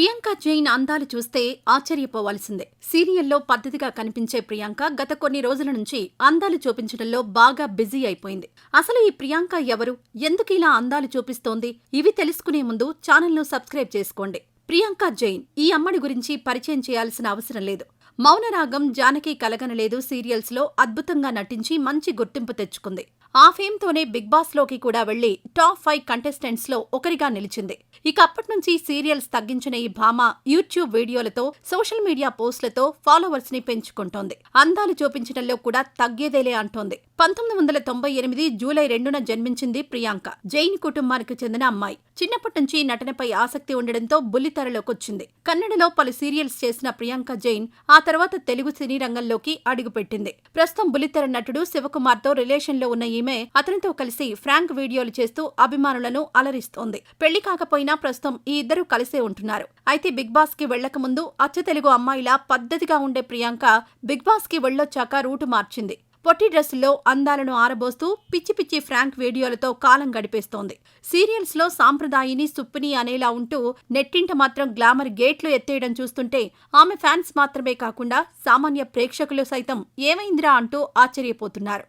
ప్రియాంక జైన్ అందాలు చూస్తే ఆశ్చర్యపోవాల్సిందే. సీరియల్లో పద్ధతిగా కనిపించే ప్రియాంక గత కొన్ని రోజుల నుంచి అందాలు చూపించడంలో బాగా బిజీ అయిపోయింది. అసలు ఈ ప్రియాంక ఎవరు? ఎందుకు ఇలా అందాలు చూపిస్తోంది? ఇవి తెలుసుకునే ముందు ఛానల్ను సబ్స్క్రైబ్ చేసుకోండి. ప్రియాంక జైన్ ఈ అమ్మడి గురించి పరిచయం చేయాల్సిన అవసరం లేదు. మౌనరాగం జానకి కలగనలేదు సీరియల్స్లో అద్భుతంగా నటించి మంచి గుర్తింపు తెచ్చుకుంది. ఆ ఫేమ్తోనే బిగ్ బాస్లోకి కూడా వెళ్ళి టాప్ ఫైవ్ కంటెస్టెంట్స్లో ఒకరిగా నిలిచింది. ఇక అప్పటి నుంచి సీరియల్స్ తగ్గించిన ఈ భామ యూట్యూబ్ వీడియోలతో సోషల్ మీడియా పోస్టులతో ఫాలోవర్స్ని పెంచుకుంటోంది. అందాలు చూపించడంలో కూడా తగ్గేదేలే అంటోంది. పంతొమ్మిది వందల తొంభై ఎనిమిది జూలై రెండున జన్మించింది ప్రియాంక. జైన్ కుటుంబానికి చెందిన అమ్మాయి. చిన్నప్పటి నుంచి నటనపై ఆసక్తి ఉండడంతో బుల్లితెరలోకొచ్చింది కన్నడలో పలు సీరియల్స్ చేసిన ప్రియాంక జైన్ ఆ తర్వాత తెలుగు సినీ రంగంలోకి అడుగుపెట్టింది. ప్రస్తుతం బుల్లితెర నటుడు శివకుమార్తో రిలేషన్లో ఉన్న ఈమె అతనితో కలిసి ఫ్రాంక్ వీడియోలు చేస్తూ అభిమానులను అలరిస్తోంది. పెళ్ళి కాకపోయినా ప్రస్తుతం ఈ ఇద్దరు కలిసే ఉంటున్నారు. అయితే బిగ్ బాస్కి వెళ్ళక ముందు అచ్చ తెలుగు అమ్మాయిలా పద్ధతిగా ఉండే ప్రియాంక బిగ్ బాస్కి వెళ్ళొచ్చాక రూటు మార్చింది. పొట్టి డ్రెస్సుల్లో అందాలను ఆరబోస్తూ పిచ్చి పిచ్చి ఫ్రాంక్ వీడియోలతో కాలం గడిపేస్తోంది. సీరియల్స్లో సాంప్రదాయిని సుప్పిని అనేలా ఉంటూ నెట్టింట మాత్రం గ్లామర్ గేట్లు ఎత్తేయడం చూస్తుంటే ఆమె ఫ్యాన్స్ మాత్రమే కాకుండా సామాన్య ప్రేక్షకులు సైతం ఏమైందిరా అంటూ ఆశ్చర్యపోతున్నారు.